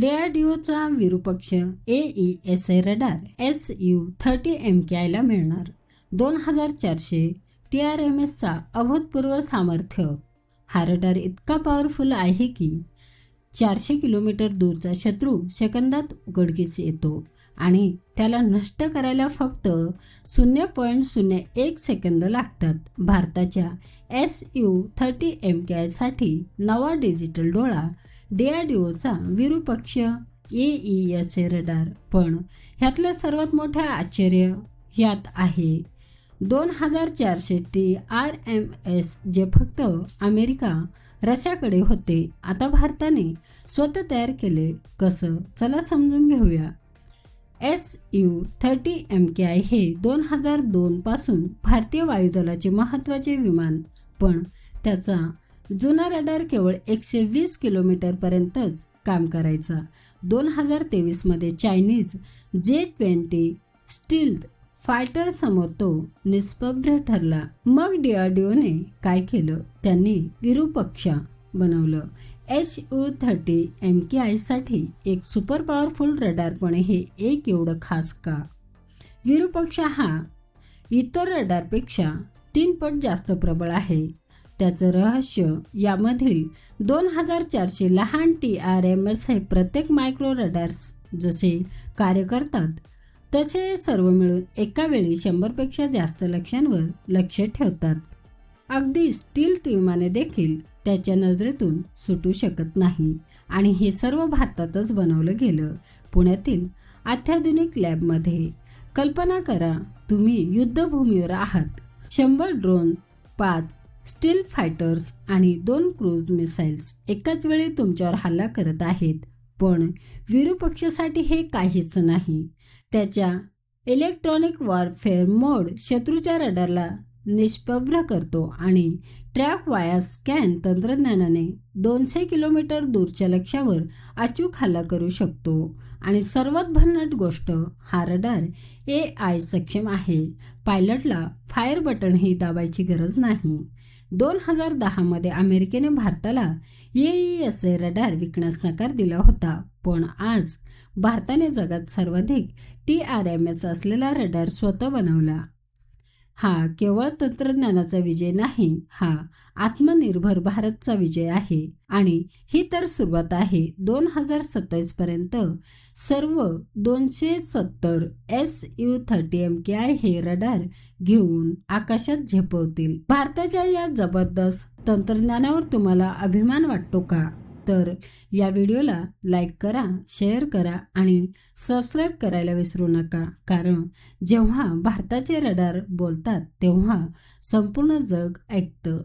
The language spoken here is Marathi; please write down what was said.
डीआरडीओचा Virupaksha A E S A radar. S U thirty M K आयला मिळणार. दोन हजार चारशे टी आर एम एसचा अभूतपूर्व सामर्थ्य. हा रडार इतका पॉवरफुल आहे की चारशे किलोमीटर दूरचा शत्रू सेकंदात उघडकीस येतो आणि त्याला नष्ट करायला फक्त शून्य पॉईंट शून्य एक सेकंद लागतात. भारताच्या S U thirty M K आयसाठी नवा डिजिटल डोळा डीआरडीओचा Virupaksha A E S A radar. पण ह्यातलं सर्वात मोठं आश्चर्य ह्यात आहे. दोन हजार चारशे टी आर एम एस जे फक्त अमेरिका रशियाकडे होते. आता भारताने स्वतः तयार केले. कसं? चला समजून घेऊया. S U thirty M K I हे दोन हजार दोनपासून भारतीय वायुदलाचे महत्त्वाचे विमान पण त्याचा जुना रडार केवळ एकशे वीस किलोमीटरपर्यंतच काम करायचा. दोन हजार तेवीसमध्ये Chinese J twenty stealth fighter समोर तो निष्प्रभ ठरला. मग डीआरडीओने काय केलं? त्यांनी विरूपक्षा बनवलं. H U thirty M K आयसाठी एक सुपर पॉवरफुल रडारपणे हे एक एवढं खास का? विरूपक्ष हा इतर रडारपेक्षा तीन पट जास्त प्रबळ आहे. त्याचं रहस्य यामधील दोन हजार चारशे लहान टी आर एम एस हे प्रत्येक मायक्रो रडार्स जसे कार्य करतात तसे सर्व मिळून एका वेळी शंभरपेक्षा जास्त लक्ष्यांवर लक्ष ठेवतात. अगदी स्टील विमाने देखील त्याच्या नजरेतून सुटू शकत नाही आणि हे सर्व भारतातच बनवलं गेलं. पुण्यातील अत्याधुनिक लॅबमध्ये कल्पना करा तुम्ही युद्धभूमीवर आहात. शंभर ड्रोन पाच स्टील फायटर्स आणि दोन क्रूज मिसाईल्स एकाच वेळी तुमच्यावर हल्ला करत आहेत. पण विरूपक्षासाठी हे काहीच नाही. त्याच्या इलेक्ट्रॉनिक वॉरफेअर मोड शत्रूच्या रडारला निष्प्रभ करतो आणि ट्रॅक वाया स्कॅन तंत्रज्ञानाने दोनशे किलोमीटर दूरच्या लक्ष्यावर अचूक हल्ला करू शकतो. आणि सर्वात भन्नाट गोष्ट हा रडार ए आय सक्षम आहे. पायलटला फायर बटनही दाबायची गरज नाही. दोन हजार दहामध्ये अमेरिकेने भारताला एस ए रडार विकण्यास नकार दिला होता. पण आज भारताने जगात सर्वाधिक टी आर एम एस असलेला रडार स्वतः बनवला. हा केवळ तंत्रज्ञानाचा विजय नाही हा आत्मनिर्भर भारतचा विजय आहे. आणि ही तर सुरुवात आहे दोन हजार सत्तावीस पर्यंत. सर्व दोनशे सत्तर S U thirty M K I हे रडार घेऊन आकाशात झेपवतील. भारताच्या या जबरदस्त तंत्रज्ञानावर तुम्हाला अभिमान वाटतो का? तर या व्हिडिओला लाईक करा शेअर करा आणि सबस्क्राईब करायला विसरू नका. कारण जेव्हा भारताचे रडार बोलतात तेव्हा संपूर्ण जग ऐकतं.